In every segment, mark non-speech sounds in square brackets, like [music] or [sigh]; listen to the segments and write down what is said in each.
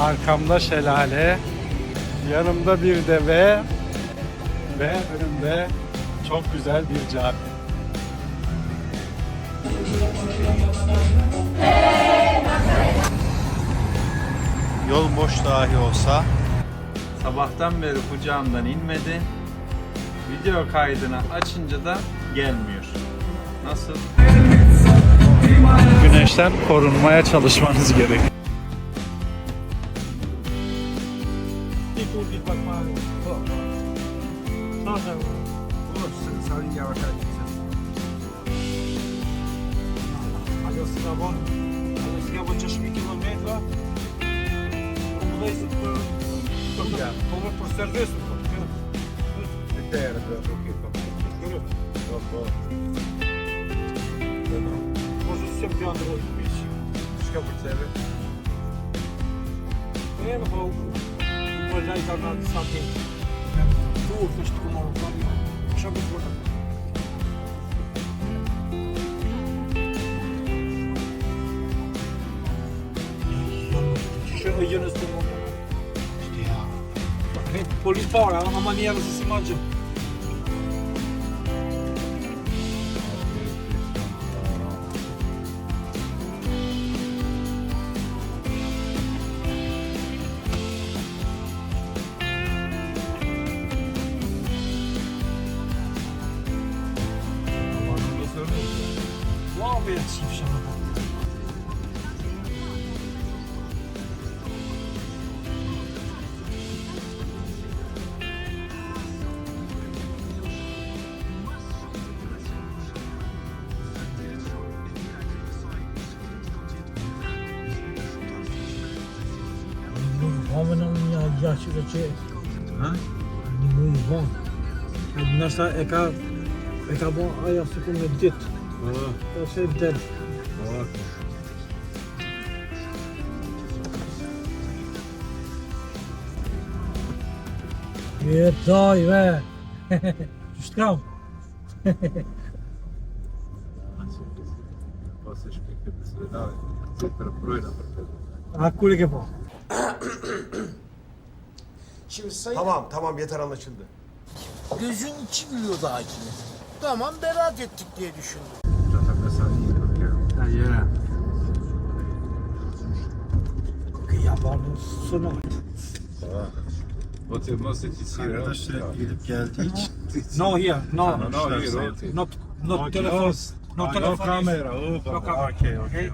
Arkamda şelale, yanımda bir deve ve önümde çok güzel bir cami. Yol boş dahi olsa Sabahtan beri kucağımdan inmedi. Video kaydını açınca da gelmiyor. Nasıl? Güneşten korunmaya çalışmanız gerek. Pantera, pra porque Może się biorę rozbić. Szkoły cele. É no bo uważaj tam na samym. Tu ktoś tylko mało pamią. Trzeba było tak. Ще один з тим. Поліспора, а мені я розсимачив. që ka qenë. Ha? Një muaj më vonë. Nështë e ka, e ka bo aja sikur në ditë. Po. Po. po se del. Po. Jetoj, ve! Që shkam? Po se shpikë të përse dhe dave, se përprojna për të. A, kure ke po? [clears throat] Şimdi sayın Tamam tamam yeter anlaşıldı. gözün içi gülüyordu hakime. Tamam beraat ettik diye düşündüm. Yabanın sonu. arkadaşlar gidip geldik. [laughs] No here, no. no, here, okay. Not not telephone. No telephone. kamera. No camera. Okay, okay.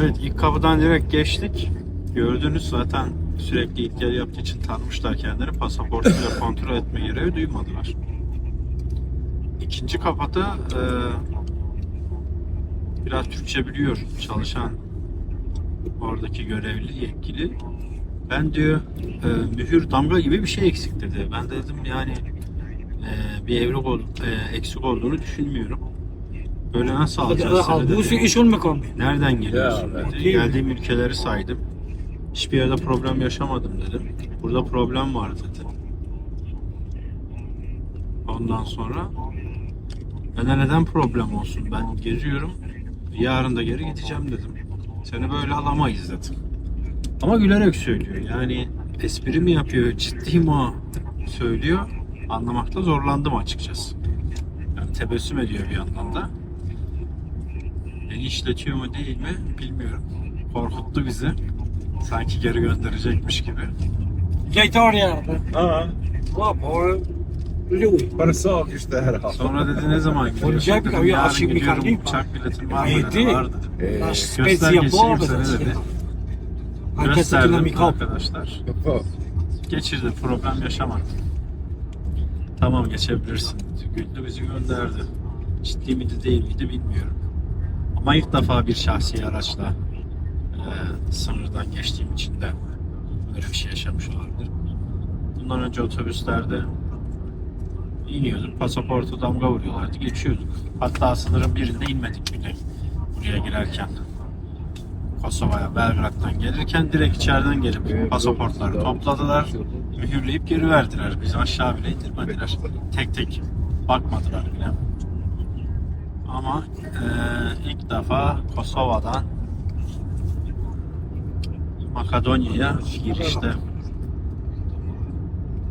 Evet ilk kapıdan direkt geçtik. Gördünüz zaten sürekli gel yaptığı için tanımışlar kendileri. Pasaportuyla kontrol etme görevi duymadılar. İkinci kapıda e, biraz Türkçe biliyor çalışan oradaki görevli yetkili. Ben diyor e, mühür damga gibi bir şey eksik dedi. Ben de dedim yani e, bir evrak ol, e, eksik olduğunu düşünmüyorum. Böyle nasıl alacağız seni Bu dedi. su iş olmuyor kombi. Nereden geliyorsun dedi. Geldiğim ülkeleri saydım. Hiçbir yerde problem yaşamadım dedim. Burada problem var dedi. Ondan sonra ben de neden problem olsun? Ben geziyorum. Yarın da geri gideceğim dedim. Seni böyle alamayız dedim. Ama gülerek söylüyor. Yani espri mi yapıyor, ciddi mi o söylüyor. Anlamakta zorlandım açıkçası. Yani tebessüm ediyor bir yandan da. Beni işletiyor mu değil mi bilmiyorum. Korkuttu bizi. Sanki geri gönderecekmiş gibi. Gate oraya. Aa, Hop, or Louis. para soğuk işte herhalde. Sonra dedi ne zaman gidiyorsun? Olacak Dedim, abi, yarın aşık bir gidiyorum. kardeşim. Uçak biletin var mı? Dedi, var seni dedi. Anche se Gösterdim arkadaşlar. Geçirdi problem yaşamadı. Tamam geçebilirsin dedi. Güldü bizi gönderdi. Ciddi miydi değil miydi bilmiyorum. Ama ilk defa bir şahsi araçla e, sınırdan geçtiğim için de böyle bir şey yaşamış olabilir. Bundan önce otobüslerde iniyorduk, pasaportu damga vuruyorlardı, geçiyorduk. Hatta sınırın birinde inmedik bile buraya girerken. Kosova'ya, Belgrad'dan gelirken direkt içeriden gelip pasaportları topladılar, mühürleyip geri verdiler. Bizi aşağı bile indirmediler. Tek tek bakmadılar bile. Ama eee, ilk defa Kosova'dan Makedonya'ya girişte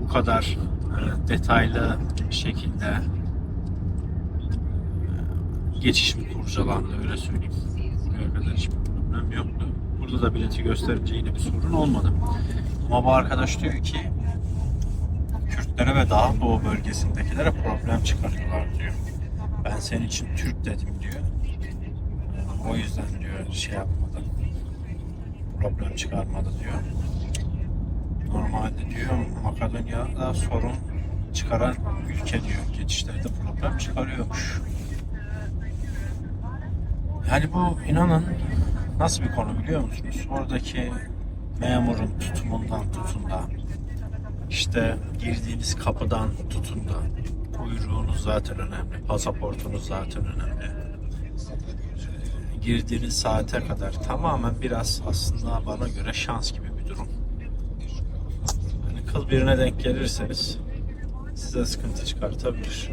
bu kadar e, detaylı şekilde e, geçiş mi kurcalandı öyle söyleyeyim. Kadar hiçbir problem yoktu. Burada da bileti gösterince yine bir sorun olmadı. Ama bu arkadaş diyor ki Kürtlere ve daha doğu bölgesindekilere problem çıkarıyorlar diyor. Ben senin için Türk dedim diyor. O yüzden diyor şey yapmadı. Problem çıkarmadı diyor. Normalde diyor Makedonya'da sorun çıkaran ülke diyor. Geçişlerde problem çıkarıyormuş. Yani bu inanın nasıl bir konu biliyor musunuz? Oradaki memurun tutumundan tutun da işte girdiğiniz kapıdan tutun da kuyruğunuz zaten önemli, pasaportunuz zaten önemli. Ee, Girdiğiniz saate kadar tamamen biraz aslında bana göre şans gibi bir durum. Hani kıl birine denk gelirseniz size sıkıntı çıkartabilir.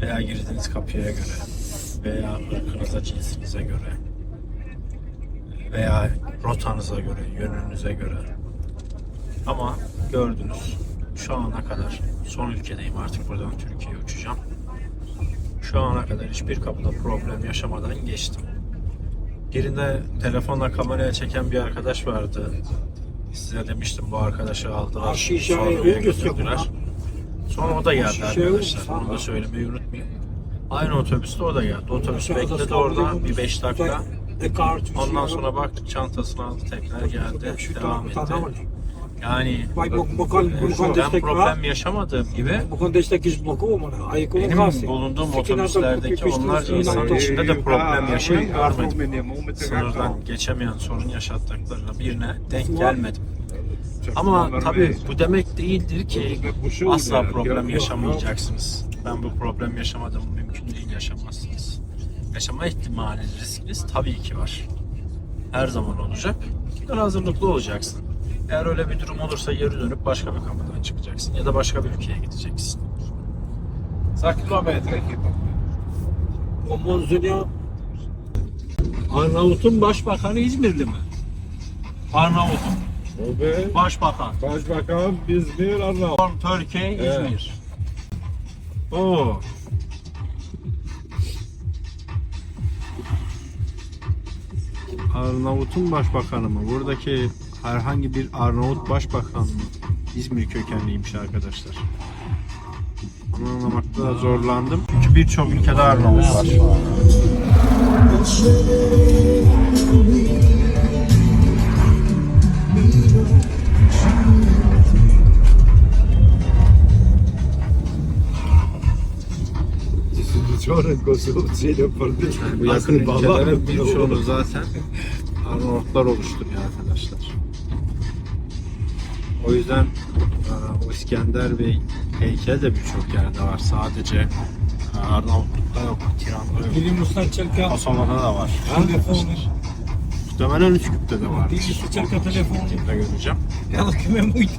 Veya girdiğiniz kapıya göre veya ırkınıza, cinsinize göre veya rotanıza göre, yönünüze göre ama gördünüz şu ana kadar son ülkedeyim artık buradan Türkiye'ye uçacağım. Şu ana kadar hiçbir kapıda problem yaşamadan geçtim. Birinde telefonla kameraya çeken bir arkadaş vardı. Size demiştim bu arkadaşı aldılar. Sonra götürdüler. Sonra o da geldi arkadaşlar. Onu da söylemeyi unutmayın. Aynı otobüste o da geldi. Otobüs bekledi orada bir 5 dakika. Ondan sonra baktık çantasını aldı tekrar geldi. Devam etti. Yani bu- bu kon- bu ben kontestek var. problem yaşamadığım gibi Bu konuda kiş bloku mu? Ayık benim bulunduğum otobüslerdeki onlarca insanın içinde de problem yaşayan görmedim. Sınırdan geçemeyen sorun yaşattıklarına birine denk gelmedim. Ama tabii bu demek değildir ki asla problem yaşamayacaksınız. Ben bu problem yaşamadım, mümkün değil yaşamazsınız. Yaşama ihtimaliniz, riskiniz tabii ki var. Her zaman olacak. Bunlara hazırlıklı olacaksın. Eğer öyle bir durum olursa geri dönüp başka bir kapıdan çıkacaksın ya da başka bir ülkeye gideceksin. Za kilometre Ondan sonra Arnavut'un başbakanı İzmirli mi? Arnavut'un Ve başbakan. Başbakan İzmir Arnavut. Türkiye, Evet. İzmir. Oo. Arnavut'un başbakanı mı? Buradaki herhangi bir Arnavut başbakan? İzmir kökenliymiş arkadaşlar. Bunu anlamakta da zorlandım. Çünkü birçok ülkede Arnavut var. Yani bu yakın ülkelerin birçoğunu zaten Arnavutlar oluşturuyor arkadaşlar. O yüzden e, o İskender Bey heykeli de birçok yerde var. Sadece e, Arnavutluk'ta yok, Tiran'da yok. Bilim Ruslan Çelka. Kosova'da da var. Telefonu. Muhtemelen Üsküp'te de var. Birisi Çelka telefonu. Da göreceğim. Ela que me muito.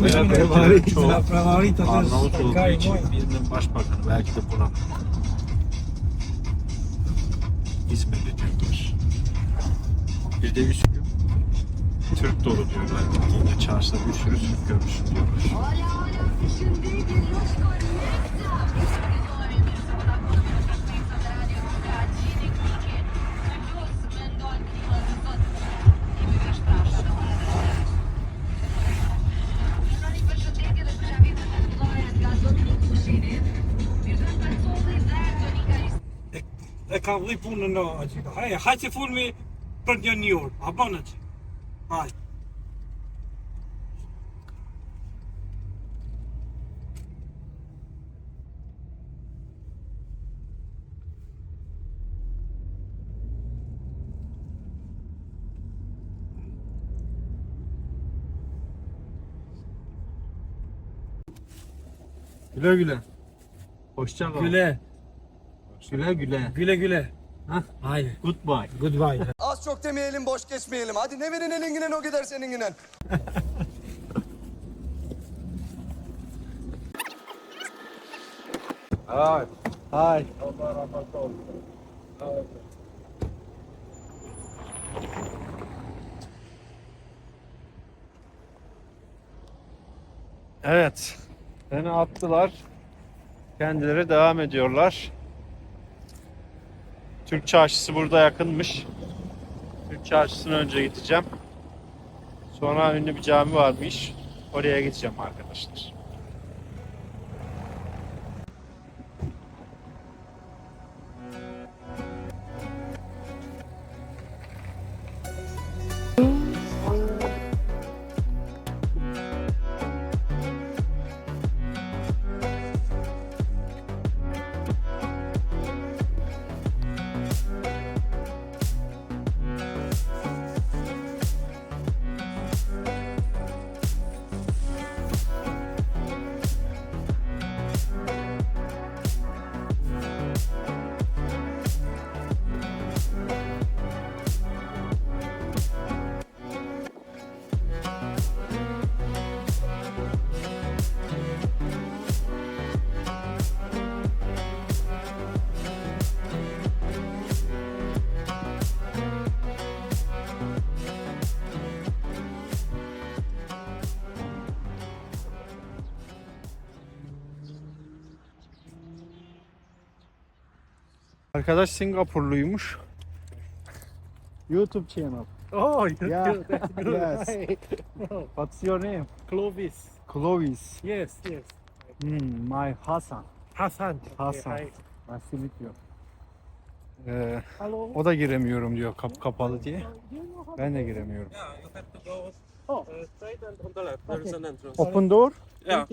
Evet, Me evet, prevarita, çoğu me prevarita. Arnavut olduğu için birinin başbakanı belki de buna İzmirli diyorlar. Bir de Üsküp Türk dolu diyorlar. Gittiğinde çarşıda bir sürü Türk görmüşsün diyorlar. E ka vëj punën në aty. Hajde, hajde se fulmi për një orë. A atë. Hajde. Güle güle. Hoşça kal. Güle. güle. güle. Güle güle. Hah. Haydi. Goodbye. Goodbye. Çok demeyelim boş geçmeyelim. Hadi ne verin elinginen o gider seninginen. Hi. [laughs] Allah rahmet olsun. Evet. Beni attılar. Kendileri devam ediyorlar. Türk çarşısı burada yakınmış. Türk çarşısına önce gideceğim. Sonra ünlü bir cami varmış. Oraya gideceğim arkadaşlar. Arkadaş Singapurluymuş. YouTube channel. Oh, Yeah. [laughs] yes. What's your name? Clovis. Clovis. Yes, yes. Hmm, my Hasan. Hassan. Hasan. Okay. Nice to meet you. Ee, Hello. o da giremiyorum diyor kap kapalı diye. Ben de giremiyorum. Yeah, you have to go uh, straight and on the left. There is an entrance. Open door. Yeah.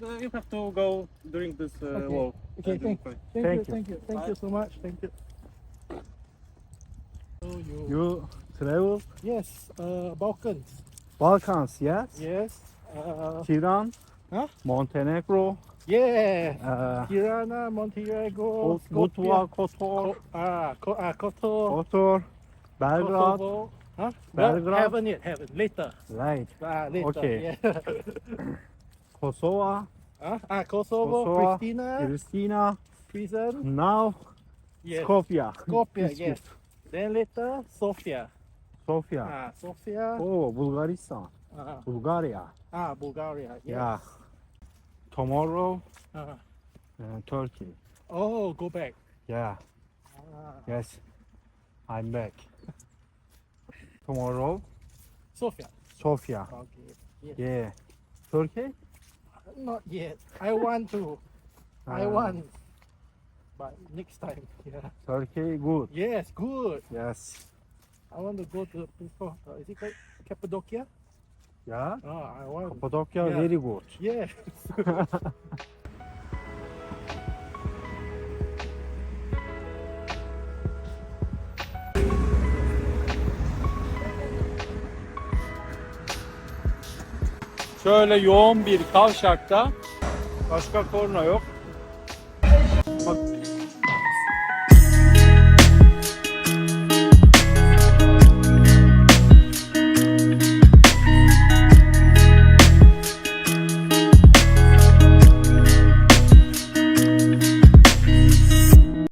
You you have to go during this uh, Okay. walk. Okay, And thank, thank, Thank you, you. thank you, thank you so much, thank you. So you, You travel yes, uh, Balkans, Balkans, yes? yes, uh, Tiran, Huh? Montenegro, yeah, uh, Tirana, Montenegro, Mutva, Skopje, Kotor, Ko- ah, Ko- ah, Kotor, Kotor, Belgrad, Kosovo, huh? Belgrade. No, haven't yet, haven't, later, right, ah, later, Okay. yeah. [laughs] Kosova, huh? ah, Kosovo, Kosovo, Pristina, Pristina, prison, now yes, Skopje. Skopje, yes. Then later, Sofia, Sofia. ah, Sofia, Oh, Bulgaristan, ah, Bulgaria. ah, Bulgaria, yes. Yeah. Tomorrow, Ah. uh, Turkey. Oh, go back. Yeah, Ah, yes, I'm back. Tomorrow, Sofia. Sofia. Okay. Yeah. Turkey? Not yet. I want to. I Ah. want. But next time. [laughs] Yeah. Turkey, good. Yes, good. Yes. I want to go to before. Uh, is it called Cappadocia? Yeah. Oh, I want. Cappadocia, Yeah. very good. Yes. [laughs] Şöyle yoğun bir kavşakta başka korna yok.